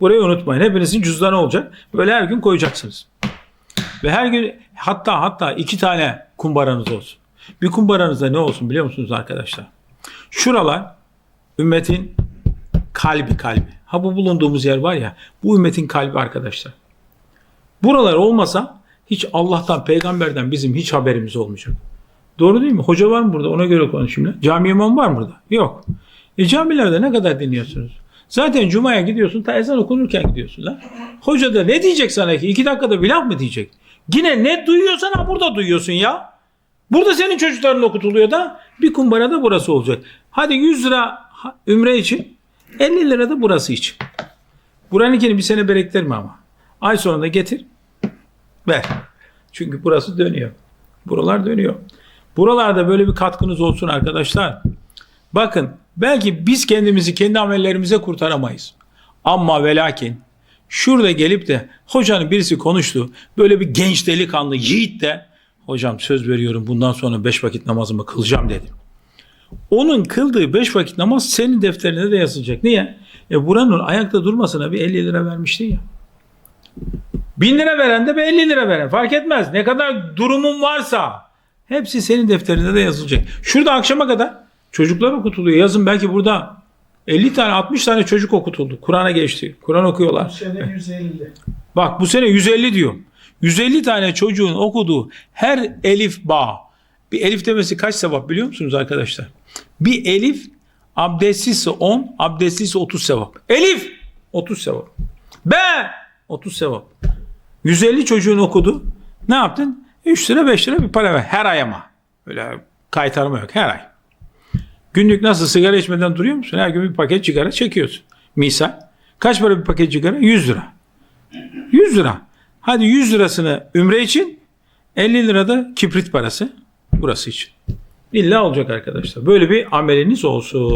Burayı unutmayın. Hepinizin cüzdanı olacak. Böyle her gün koyacaksınız. Ve her gün hatta hatta iki tane kumbaranız olsun. Bir kumbaranızda ne olsun biliyor musunuz arkadaşlar? Şuralar ümmetin kalbi kalbi. Ha bu bulunduğumuz yer var ya bu ümmetin kalbi arkadaşlar. Buralar olmasa hiç Allah'tan peygamberden bizim hiç haberimiz olmayacak. Doğru değil mi? Hoca var mı burada? Ona göre konuşayım. Cami imamı var mı burada? Yok. E camilerde ne kadar dinliyorsunuz? Zaten cumaya gidiyorsun ta ezan okunurken gidiyorsun lan. Hoca da ne diyecek sana ki? İki dakikada bir laf mı diyecek? Yine ne duyuyorsan ha burada duyuyorsun ya. Burada senin çocukların okutuluyor da bir kumbara da burası olacak. Hadi 100 lira ümre için 50 lira da burası için. Buranınkini bir sene biriktirme ama. Ay sonunda getir ver. Çünkü burası dönüyor. Buralar dönüyor. Buralarda böyle bir katkınız olsun arkadaşlar. Bakın belki biz kendimizi kendi amellerimize kurtaramayız. Ama ve lakin şurada gelip de hocanın birisi konuştu. Böyle bir genç delikanlı yiğit de hocam söz veriyorum bundan sonra beş vakit namazımı kılacağım dedi. Onun kıldığı beş vakit namaz senin defterine de yazılacak. Niye? E buranın ayakta durmasına bir 50 lira vermiştin ya. Bin lira veren de bir 50 lira veren fark etmez. Ne kadar durumun varsa hepsi senin defterinde de yazılacak. Şurada akşama kadar çocuklar okutuluyor. Yazın belki burada 50 tane 60 tane çocuk okutuldu. Kur'an'a geçti. Kur'an okuyorlar. Sene 150. Bak bu sene 150 diyor. 150 tane çocuğun okuduğu her elif ba. Bir elif demesi kaç sevap biliyor musunuz arkadaşlar? Bir elif abdestliyse 10, abdestliyse 30 sevap. Elif 30 sevap. B 30 sevap. 150 çocuğun okudu. Ne yaptın? 3 lira 5 lira bir para ver. Her ay ama. Öyle kaytarma yok. Her ay. Günlük nasıl sigara içmeden duruyor musun? Her gün bir paket sigara çekiyorsun. Misal. Kaç para bir paket sigara? 100 lira. 100 lira. Hadi 100 lirasını ümre için 50 lira da kibrit parası burası için. İlla olacak arkadaşlar. Böyle bir ameliniz olsun.